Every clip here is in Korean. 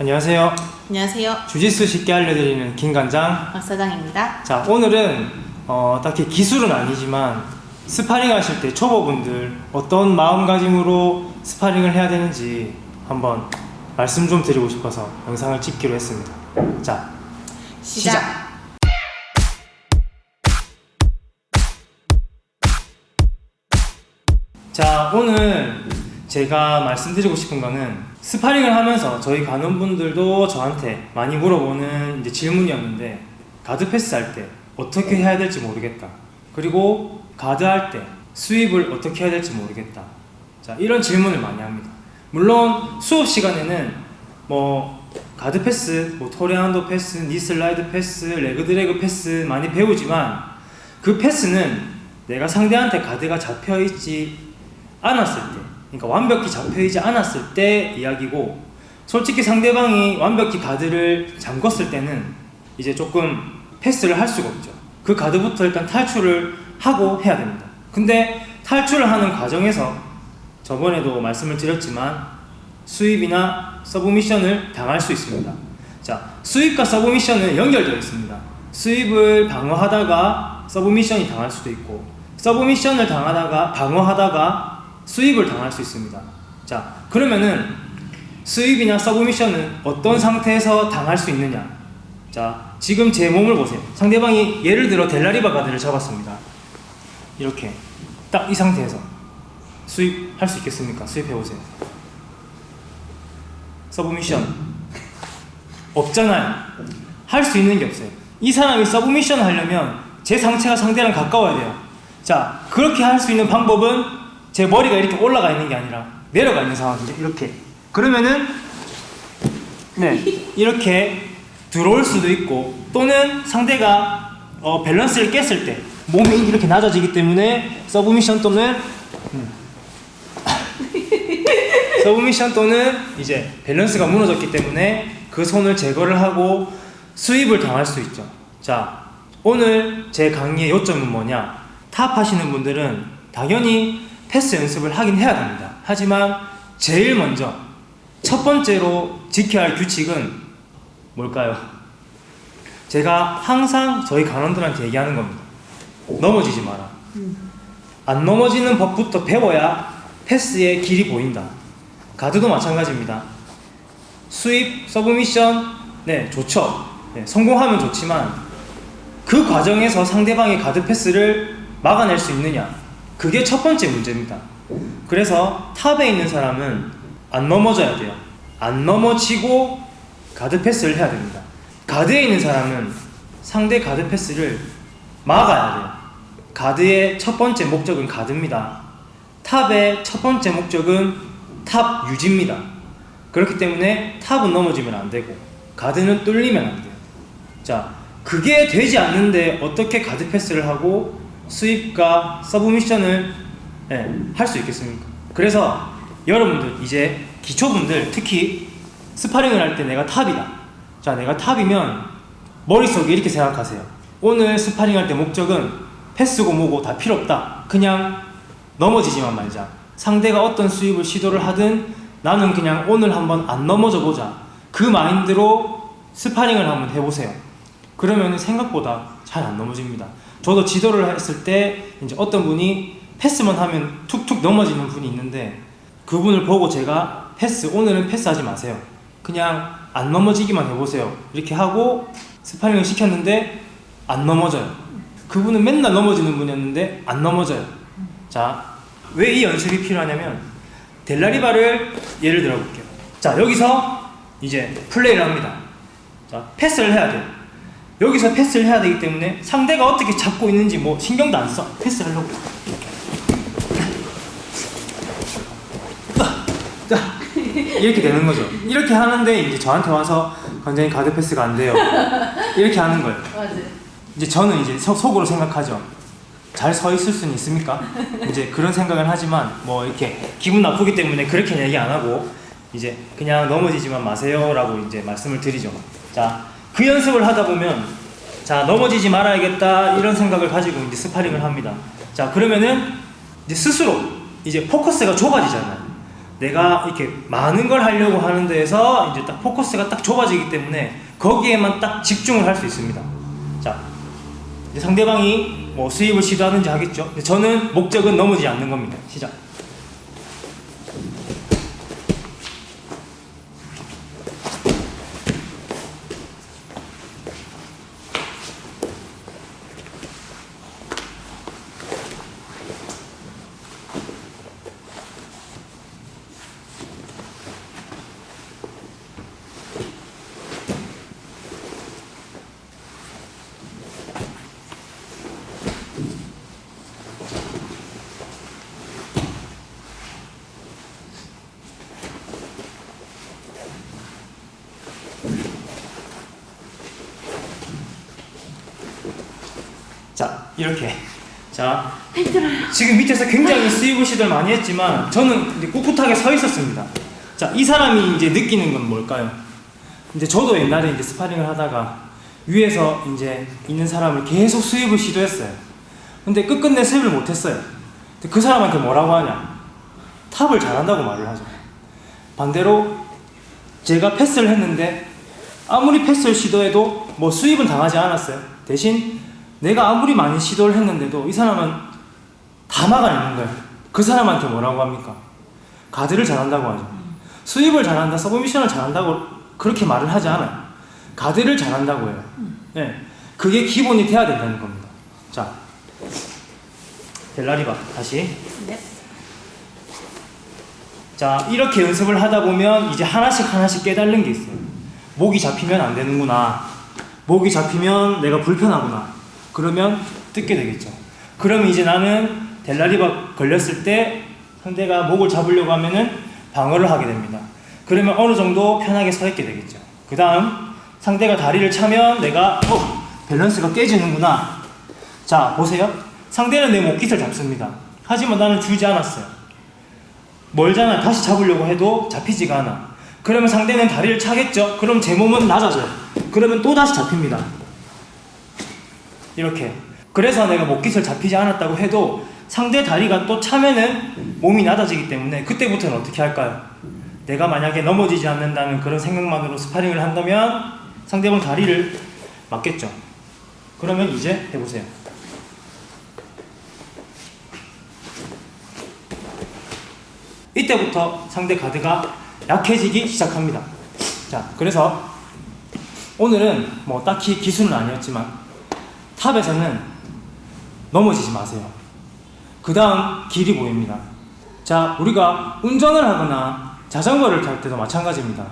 안녕하세요. 안녕하세요. 주짓수 쉽게 알려드리는 김관장. 박 사장입니다. 자, 오늘은 어, 딱히 기술은 아니지만 스파링 하실 때 초보분들 어떤 마음가짐으로 스파링을 해야 되는지 한번 말씀 좀 드리고 싶어서 영상을 찍기로 했습니다. 자, 시작. 시작. 자, 오늘 제가 말씀드리고 싶은 거는 스파링을 하면서 저희 간원분들도 저한테 많이 물어보는 이제 질문이었는데 가드 패스 할 때 어떻게 해야 될지 모르겠다. 그리고 가드 할 때 수입을 어떻게 해야 될지 모르겠다. 자, 이런 질문을 많이 합니다. 물론 수업 시간에는 뭐 가드 패스, 뭐 토레한도 패스, 니 슬라이드 패스, 레그 드래그 패스 많이 배우지만 그 패스는 내가 상대한테 가드가 잡혀 있지 않았을 때, 그러니까 완벽히 잡혀 있지 않았을 때 이야기고, 솔직히 상대방이 완벽히 가드를 잠궜을 때는 이제 조금 패스를 할 수가 없죠. 그 가드부터 일단 탈출을 하고 해야 됩니다. 근데 탈출을 하는 과정에서 저번에도 말씀을 드렸지만 수입이나 서브미션을 당할 수 있습니다. 자, 수입과 서브미션은 연결되어 있습니다. 수입을 방어하다가 서브미션이 당할 수도 있고 서브미션을 당하다가 방어하다가 수입을 당할 수 있습니다. 자, 그러면은 수입이나 서브미션은 어떤 상태에서 당할 수 있느냐? 자, 지금 제 몸을 보세요. 상대방이 예를 들어 델라리바 가드를 잡았습니다. 이렇게 딱 이 상태에서 수입할 수 있겠습니까? 수입해 보세요. 서브미션 없잖아요. 할 수 있는 게 없어요. 이 사람이 서브미션 하려면 제 상체가 상대랑 가까워야 돼요. 자, 그렇게 할 수 있는 방법은 제 머리가 이렇게 올라가 있는 게 아니라 내려가 있는 상황인데 이렇게. 그러면은 네 이렇게 들어올 수도 있고 또는 상대가 어, 밸런스를 깼을 때 몸이 이렇게 낮아지기 때문에 서브미션 또는 음. 서브미션 또는 이제 밸런스가 무너졌기 때문에 그 손을 제거를 하고 수입을 당할 수 있죠. 자, 오늘 제 강의의 요점은 뭐냐? 탑 하시는 분들은 당연히 패스 연습을 하긴 해야 됩니다. 하지만 제일 먼저 첫 번째로 지켜야 할 규칙은 뭘까요? 제가 항상 저희 간원들한테 얘기하는 겁니다. 넘어지지 마라. 안 넘어지는 법부터 배워야 패스의 길이 보인다. 가드도 마찬가지입니다. 수입, 서브미션, 네, 좋죠. 네, 성공하면 좋지만 그 과정에서 상대방의 가드 패스를 막아낼 수 있느냐. 그게 첫 번째 문제입니다. 그래서 탑에 있는 사람은 안 넘어져야 돼요. 안 넘어지고 가드 패스를 해야 됩니다. 가드에 있는 사람은 상대 가드 패스를 막아야 돼요. 가드의 첫 번째 목적은 가드입니다. 탑의 첫 번째 목적은 탑 유지입니다. 그렇기 때문에 탑은 넘어지면 안 되고 가드는 뚫리면 안 돼요. 자, 그게 되지 않는데 어떻게 가드 패스를 하고 수입과 서브미션을 네, 할수 있겠습니까? 그래서 여러분들 이제 기초분들 특히 스파링을 할 때 내가 탑이다. 자, 내가 탑이면 머릿속에 이렇게 생각하세요. 오늘 스파링 할 때 목적은 패스고 뭐고 다 필요 없다. 그냥 넘어지지만 말자. 상대가 어떤 수입을 시도를 하든 나는 그냥 오늘 한번 안 넘어져 보자. 그 마인드로 스파링을 한번 해보세요. 그러면 생각보다 잘 안 넘어집니다. 저도 지도를 했을 때 이제 어떤 분이 패스만 하면 툭툭 넘어지는 분이 있는데 그분을 보고 제가 패스 오늘은 패스하지 마세요. 그냥 안 넘어지기만 해보세요. 이렇게 하고 스파링을 시켰는데 안 넘어져요. 그분은 맨날 넘어지는 분이었는데 안 넘어져요. 자, 왜 이 연습이 필요하냐면 델라리바를 예를 들어 볼게요. 자, 여기서 이제 플레이를 합니다. 자, 패스를 해야 돼요. 여기서 패스를 해야 되기 때문에 상대가 어떻게 잡고 있는지 뭐 신경도 안 써. 패스를 하려고. 자, 이렇게 되는 거죠. 이렇게 하는데 이제 저한테 와서 관장님 가드 패스가 안 돼요. 이렇게 하는 거예요. 맞아. 이제 저는 이제 속- 속으로 생각하죠. 잘 서 있을 수는 있습니까? 이제 그런 생각을 하지만 뭐 이렇게 기분 나쁘기 때문에 그렇게 얘기 안 하고 이제 그냥 넘어지지만 마세요라고 이제 말씀을 드리죠. 자, 그 연습을 하다 보면 자 넘어지지 말아야겠다 이런 생각을 가지고 이제 스파링을 합니다. 자 그러면은 이제 스스로 이제 포커스가 좁아지잖아요. 내가 이렇게 많은 걸 하려고 하는 데에서 이제 딱 포커스가 딱 좁아지기 때문에 거기에만 딱 집중을 할 수 있습니다. 자, 상대방이 뭐 수입을 시도하는지 하겠죠. 저는 목적은 넘어지지 않는 겁니다. 시작. 자, 이렇게. 자, 지금 밑에서 굉장히 수입을 시도를 많이 했지만 저는 이제 꿋꿋하게 서 있었습니다. 자, 이 사람이 이제 느끼는 건 뭘까요? 이제 저도 옛날에 이제 스파링을 하다가 위에서 이제 있는 사람을 계속 수입을 시도했어요. 근데 끝끝내 수입을 못했어요. 근데 그 사람한테 뭐라고 하냐? 탑을 잘한다고 말을 하죠. 반대로 제가 패스를 했는데 아무리 패스를 시도해도 뭐 수입은 당하지 않았어요. 대신 내가 아무리 많이 시도를 했는데도 이 사람은 다 막아내는 거예요. 그 사람한테 뭐라고 합니까? 가드를 잘한다고 하죠. 수입을 잘한다, 서브미션을 잘한다고 그렇게 말을 하지 않아요. 가드를 잘한다고 해요. 예. 그게 기본이 돼야 된다는 겁니다. 자, 델라리바 다시. 네. 자, 이렇게 연습을 하다 보면 이제 하나씩 하나씩 깨달는 게 있어요. 목이 잡히면 안 되는구나. 목이 잡히면 내가 불편하구나. 그러면 뜯게 되겠죠. 그럼 이제 나는 델라리바 걸렸을 때 상대가 목을 잡으려고 하면은 방어를 하게 됩니다. 그러면 어느 정도 편하게 서 있게 되겠죠. 그 다음 상대가 다리를 차면 내가 어, 밸런스가 깨지는구나. 자, 보세요. 상대는 내 목깃을 잡습니다. 하지만 나는 주지 않았어요. 멀잖아. 다시 잡으려고 해도 잡히지가 않아. 그러면 상대는 다리를 차겠죠? 그럼 제 몸은 낮아져요. 그러면 또 다시 잡힙니다. 이렇게. 그래서 내가 목깃을 잡히지 않았다고 해도 상대 다리가 또 차면은 몸이 낮아지기 때문에 그때부터는 어떻게 할까요? 내가 만약에 넘어지지 않는다는 그런 생각만으로 스파링을 한다면 상대방 다리를 맞겠죠. 그러면 이제 해보세요. 이때부터 상대 가드가 약해지기 시작합니다. 자, 그래서 오늘은 뭐 딱히 기술은 아니었지만 탑에서는 넘어지지 마세요. 그 다음 길이 보입니다. 자, 우리가 운전을 하거나 자전거를 탈 때도 마찬가지입니다.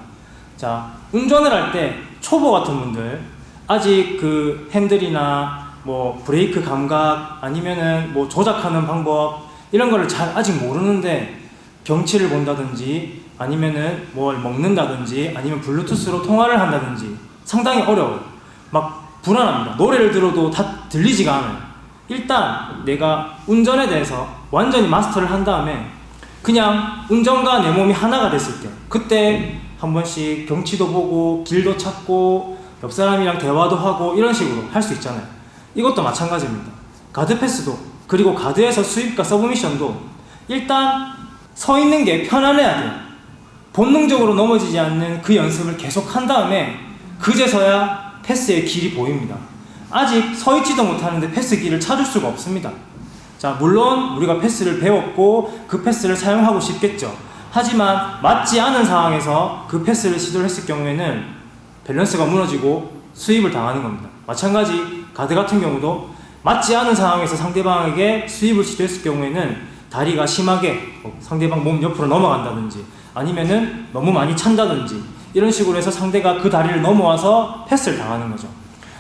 자, 운전을 할 때 초보 같은 분들 아직 그 핸들이나 뭐 브레이크 감각 아니면은 뭐 조작하는 방법 이런 거를 잘 아직 모르는데 경치를 본다든지 아니면은 뭘 먹는다든지 아니면 블루투스로 통화를 한다든지 상당히 어려워요. 막 불안합니다. 노래를 들어도 다 들리지가 않아요. 일단 내가 운전에 대해서 완전히 마스터를 한 다음에 그냥 운전과 내 몸이 하나가 됐을 때 그때 한 번씩 경치도 보고 길도 찾고 옆 사람이랑 대화도 하고 이런 식으로 할 수 있잖아요. 이것도 마찬가지입니다. 가드 패스도 그리고 가드에서 수입과 서브미션도 일단 서 있는 게 편안해야 돼요. 본능적으로 넘어지지 않는 그 연습을 계속 한 다음에 그제서야 패스의 길이 보입니다. 아직 서 있지도 못하는데 패스 길을 찾을 수가 없습니다. 자, 물론 우리가 패스를 배웠고 그 패스를 사용하고 싶겠죠. 하지만 맞지 않은 상황에서 그 패스를 시도를 했을 경우에는 밸런스가 무너지고 수입을 당하는 겁니다. 마찬가지 가드 같은 경우도 맞지 않은 상황에서 상대방에게 수입을 시도했을 경우에는 다리가 심하게 어, 상대방 몸 옆으로 넘어간다든지 아니면은 너무 많이 찬다든지 이런 식으로 해서 상대가 그 다리를 넘어와서 패스를 당하는 거죠.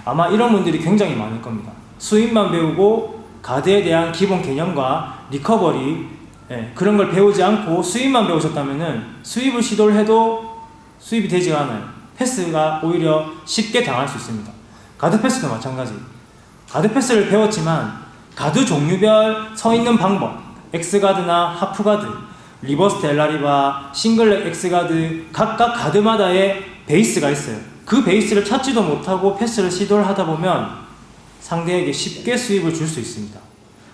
아마 이런 분들이 굉장히 많을 겁니다. 수입만 배우고 가드에 대한 기본 개념과 리커버리 예, 그런 걸 배우지 않고 수입만 배우셨다면은 수입을 시도를 해도 수입이 되지가 않아요. 패스가 오히려 쉽게 당할 수 있습니다. 가드 패스도 마찬가지. 가드 패스를 배웠지만 가드 종류별 서 있는 방법, 엑스가드나 하프 가드, 리버스 델라리바, 싱글렉 엑스가드 각각 가드마다의 베이스가 있어요. 그 베이스를 찾지도 못하고 패스를 시도를 하다 보면 상대에게 쉽게 수입을 줄 수 있습니다.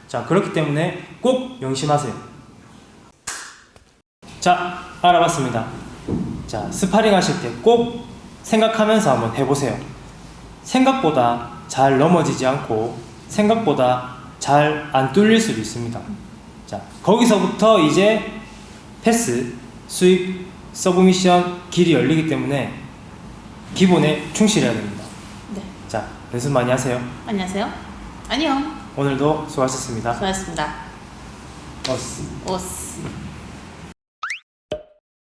자, 그렇기 때문에 꼭 명심하세요. 자, 알아봤습니다. 자, 스파링 하실 때 꼭 생각하면서 한번 해보세요. 생각보다 잘 넘어지지 않고 생각보다 잘 안 뚫릴 수도 있습니다. 자, 거기서부터 이제 패스, 스윕, 서브미션 길이 열리기 때문에 기본에 충실해야 됩니다. 네. 자, 연습 많이 하세요. 안녕하세요. 안녕. 오늘도 수고하셨습니다. 수고하셨습니다. 어스. 오스.